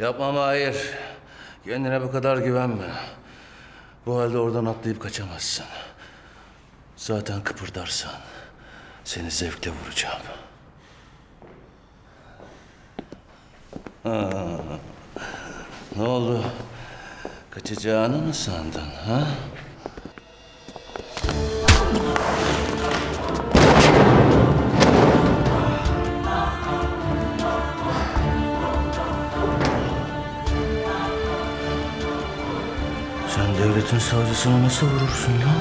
Yapma Mahir. Kendine bu kadar güvenme. Bu halde oradan atlayıp kaçamazsın. Zaten kıpırdarsan seni zevkle vuracağım. Ha. Ne oldu? Kaçacağını mı sandın ha? Sen devletin savcısını nasıl vurursun ya?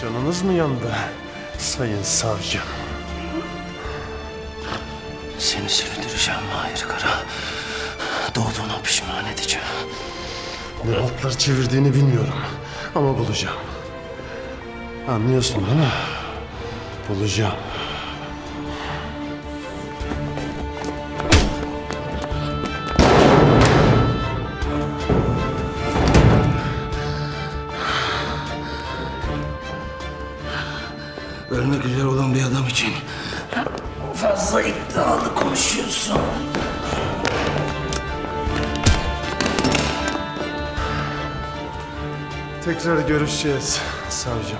Canınız mı yandı sayın savcım? Seni sürdüreceğim Mahir Kara. Doğduğuna pişman edeceğim. Ne altlar çevirdiğini bilmiyorum ama bulacağım. Anlıyorsun değil mi? Bulacağım. Ölmek üzere olan bir adam için fazla iddialı konuşuyorsun. Tekrar görüşeceğiz savcım.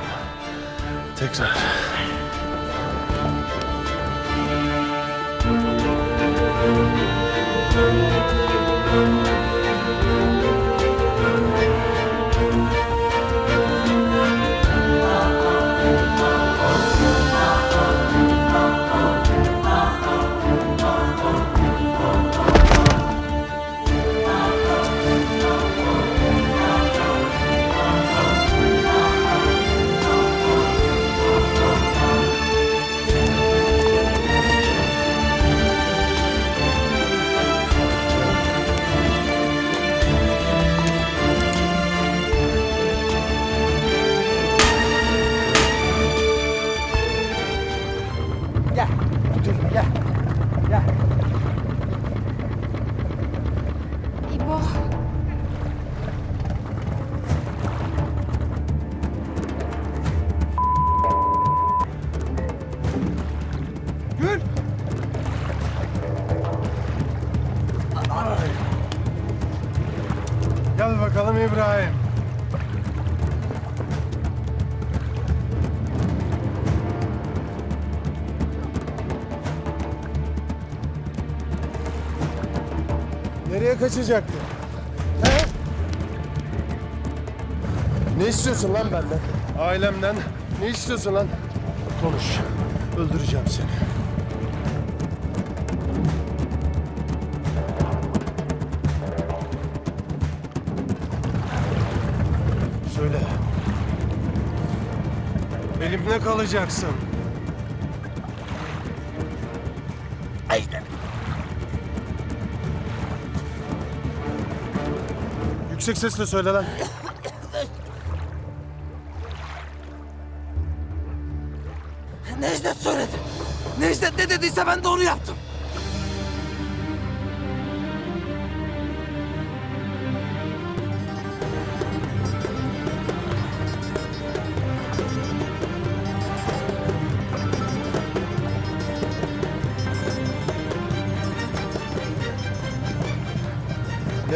Tekrar. Gel. Bakalım İbrahim. Nereye kaçacaktın? He? Ne istiyorsun lan benden? Ailemden. Ne istiyorsun lan? Konuş. Öldüreceğim seni. Elimde kalacaksın. Aynen. Yüksek sesle söyle lan. Necdet söyledi. Necdet ne dediyse ben de onu yaptım.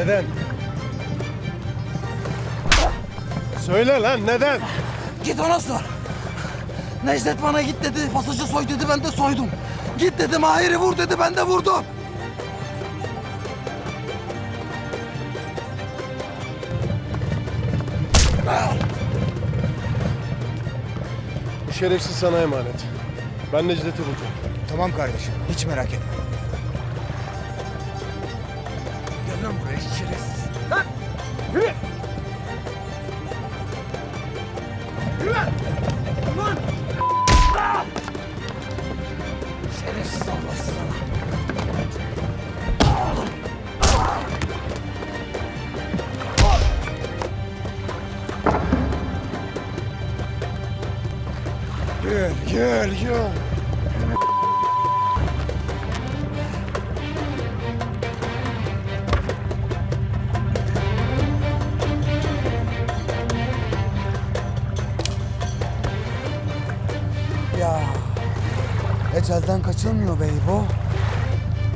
Neden? Söyle lan neden? Git ona sor. Necdet bana git dedi, pasajı soy dedi, ben de soydum. Git dedi, Mahir'i vur dedi, ben de vurdum. Bu şerefsiz sana emanet. Ben Necdet'i bulacağım. Tamam kardeşim, hiç merak etme. Yürü! Yürü lan! Lan! Ah! Şerefsiz Allah sana. Gel gel gel. Ya. Ecelden kaçılmıyor beybo.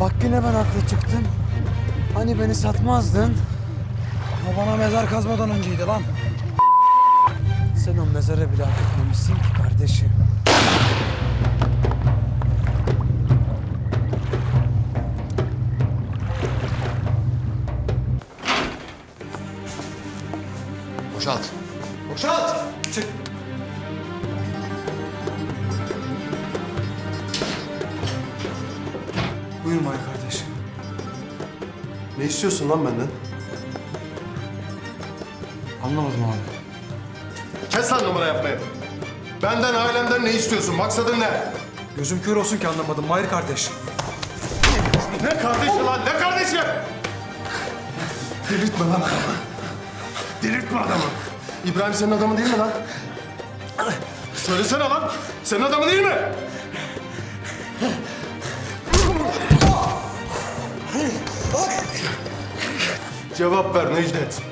Bak yine ben haklı çıktım. Hani beni satmazdın. O bana mezar kazmadan önceydi lan. Sen o mezara bile hak etmemişsin ki kardeşim. Boşalt. Boşalt! Çık. Buyurun Bay kardeş. Ne istiyorsun lan benden? Anlamadım abi. Kes lan numara yapmayı. Benden, ailemden ne istiyorsun? Maksadın ne? Gözüm kör olsun ki anlamadım Mahir kardeş. Ne kardeşi lan? Ne kardeşi? Delirtme lan adamı. Delirtme adamı. İbrahim senin adamın değil mi lan? Söylesene lan. Senin adamın değil mi? Cevap ver Necdet.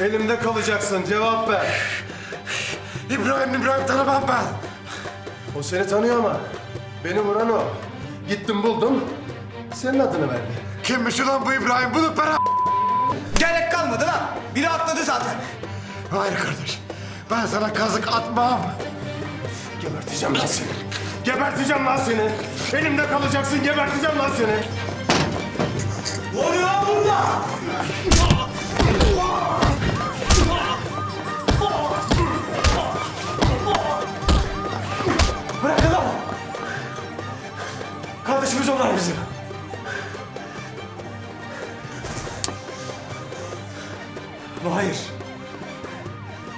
Elimde kalacaksın. Cevap ver. İbrahim İbrahim tanımam ben. O seni tanıyor ama beni vuran o. Gittim buldum. Senin adını verdi. Kimmiş ulan bu İbrahim? Bunu para... Gerek kalmadı lan. Biri atladı zaten. Hayır kardeş. Ben sana kazık atmam. Geberteceğim lan seni. Geberteceğim lan seni. Elimde kalacaksın. Geberteceğim lan seni. Bırakın lan. Kardeşimiz onlar bizim. Mahir.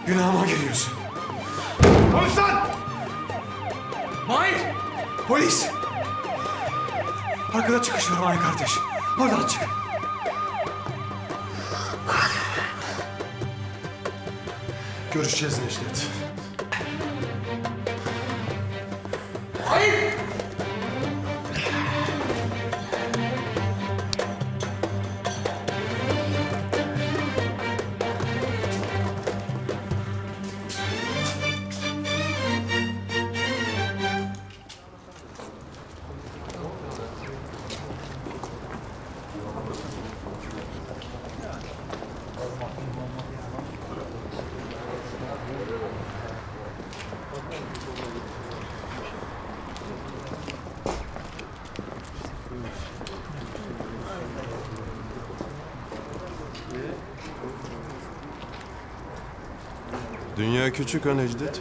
Günahıma giriyorsun. Konuş lan! Mahir! Polis! Arkada çıkış var Mahir kardeş. Oradan çık. Görüşeceğiz Necdet. Dünya küçük ha Necdet.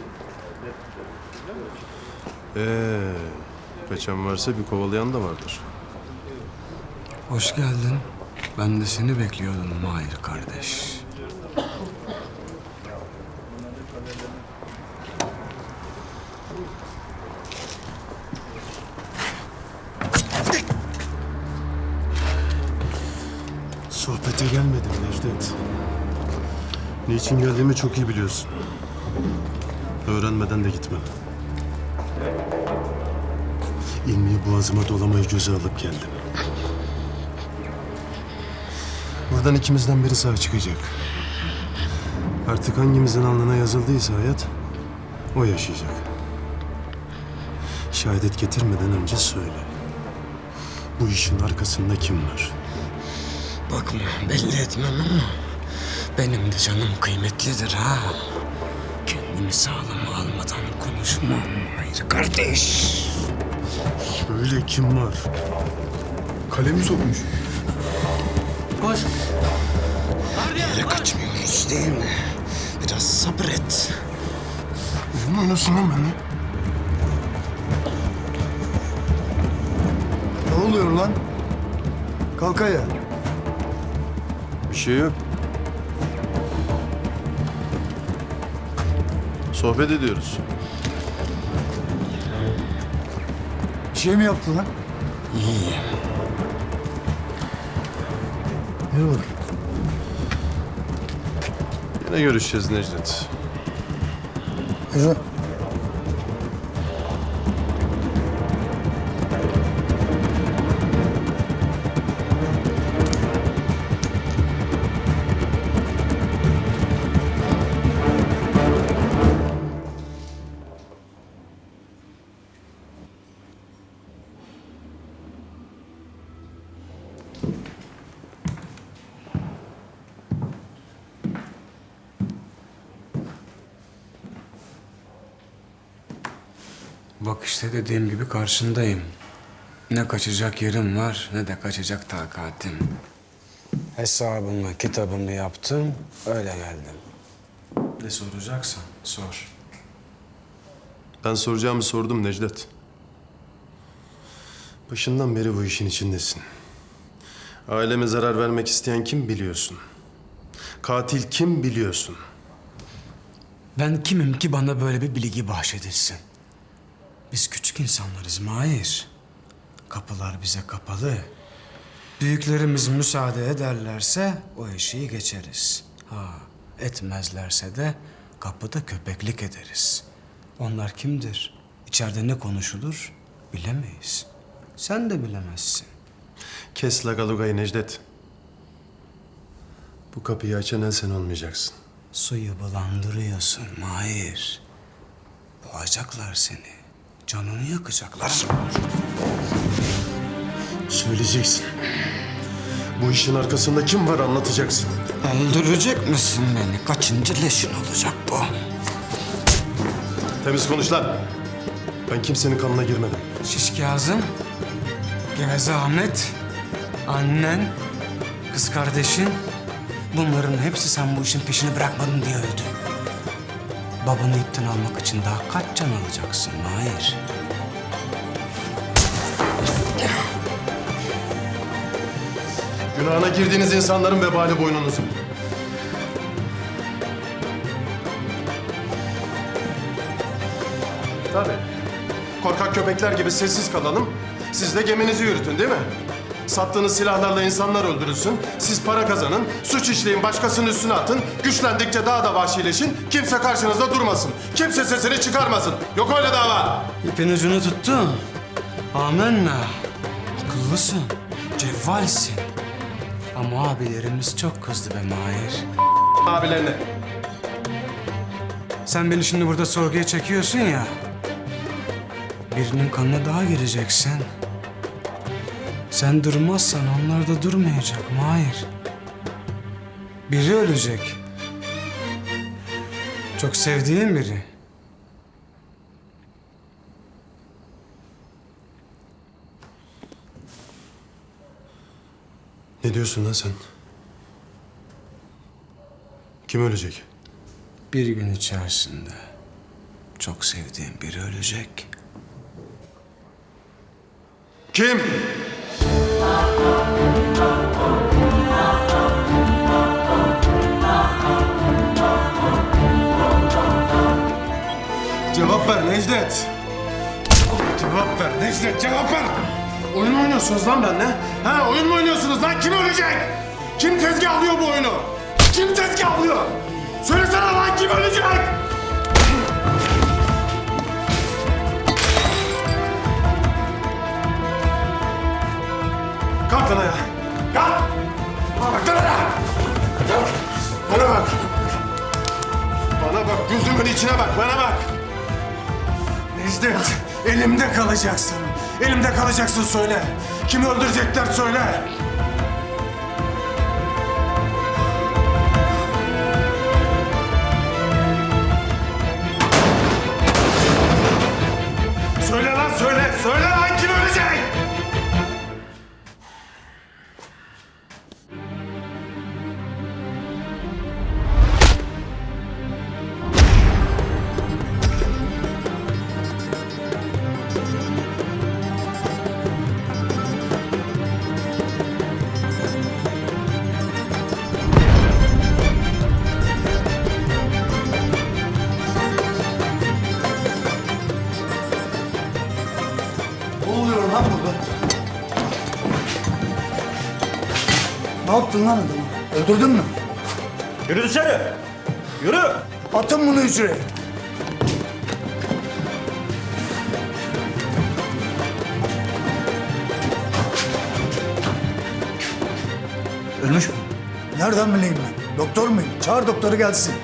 Ee, kaçan varsa bir kovalayan da vardır. Hoş geldin. Ben de seni bekliyordum Mahir kardeş. Sohbete gelmedim Necdet. Niçin geldiğimi çok iyi biliyorsun. Öğrenmeden de gitmem. İlmiyi boğazıma dolamayı göze alıp geldim. Buradan ikimizden biri sağ çıkacak. Artık hangimizin alnına yazıldıysa hayat, o yaşayacak. Şehadet getirmeden önce söyle. Bu işin arkasında kim var? Bakma belli etmem ama benim de canım kıymetlidir ha. Kendimi sağlama almadan konuşmam Mahir kardeş. Söyle kim var? Kalemi sokmuş. Koş. Yere kaçmıyoruz değil mi? Biraz sabret. Ne lan benimle? Ne oluyor lan? Kalk ayağa. Bir şey yok. Sohbet ediyoruz. Bir şey mi yaptı lan? İyi. Yürü bak. Yine görüşeceğiz Necdet. Yürü. Bak işte dediğim gibi karşındayım. Ne kaçacak yerim var ne de kaçacak takatim. Hesabımı, kitabımı yaptım, öyle geldim. Ne soracaksan sor. Ben soracağımı sordum Necdet. Başından beri bu işin içindesin. Aileme zarar vermek isteyen kim biliyorsun? Katil kim biliyorsun? Ben kimim ki bana böyle bir bilgi bahşedilsin? Biz küçük insanlarız Mahir. Kapılar bize kapalı. Büyüklerimiz müsaade ederlerse o eşiği geçeriz. Ha, etmezlerse de kapıda köpeklik ederiz. Onlar kimdir? İçeride ne konuşulur bilemeyiz. Sen de bilemezsin. Kes lagalugayı Necdet. Bu kapıyı açan el sen olmayacaksın. Suyu bulandırıyorsun Mahir. Boğacaklar seni. Canını yakacaklar. Söyleyeceksin. Bu işin arkasında kim var anlatacaksın. Öldürecek misin beni? Kaçıncı leşin olacak bu? Temiz konuş lan. Ben kimsenin kanına girmedim. Şiş Kazım, Geveze Ahmet, annen, kız kardeşin... Bunların hepsi sen bu işin peşini bırakmadın diye öldü. Babanı ipten almak için daha kaç can alacaksın Mahir? Günahına girdiğiniz insanların vebali boynunuzun. Tabii. Korkak köpekler gibi sessiz kalalım. Siz de geminizi yürütün değil mi? Sattığınız silahlarla insanlar öldürülsün. Siz para kazanın, suç işleyin, başkasının üstüne atın. Güçlendikçe daha da vahşileşin. Kimse karşınızda durmasın. Kimse sesini çıkarmasın. Yok öyle dava. İpin ucunu tuttun. Amenna. Akıllısın, cevvalsin. Ama abilerimiz çok kızdı be Mahir. Abilerine. Sen beni şimdi burada sorguya çekiyorsun ya. Birinin kanına daha gireceksin. Sen durmazsan onlar da durmayacak Mahir. Biri ölecek. Çok sevdiğin biri. Ne diyorsun lan sen? Kim ölecek? Bir gün içerisinde çok sevdiğin biri ölecek. Kim? Cevap ver Necdet. Cevap ver Necdet, cevap ver. Oyun mu oynuyorsunuz lan benimle? Ha, oyun mu oynuyorsunuz lan? Kim ölecek? Kim tezgahlıyor bu oyunu? Kim tezgahlıyor? Söylesene lan kim ölecek? Kalk lan ayağa. Kalk. Kalk lan ayağa. Bana bak. Bana bak, gözümün içine bak, bana bak. Necdet, elimde kalacaksın. Elimde kalacaksın söyle. Kimi öldürecekler. Söyle Ne oluyor lan burada? Ne yaptın lan adamı? Öldürdün mü? Yürü dışarı. Yürü. Atın bunu hücreye. Ölmüş mü? Nereden bileyim ben? Doktor muyum? Çağır doktoru gelsin.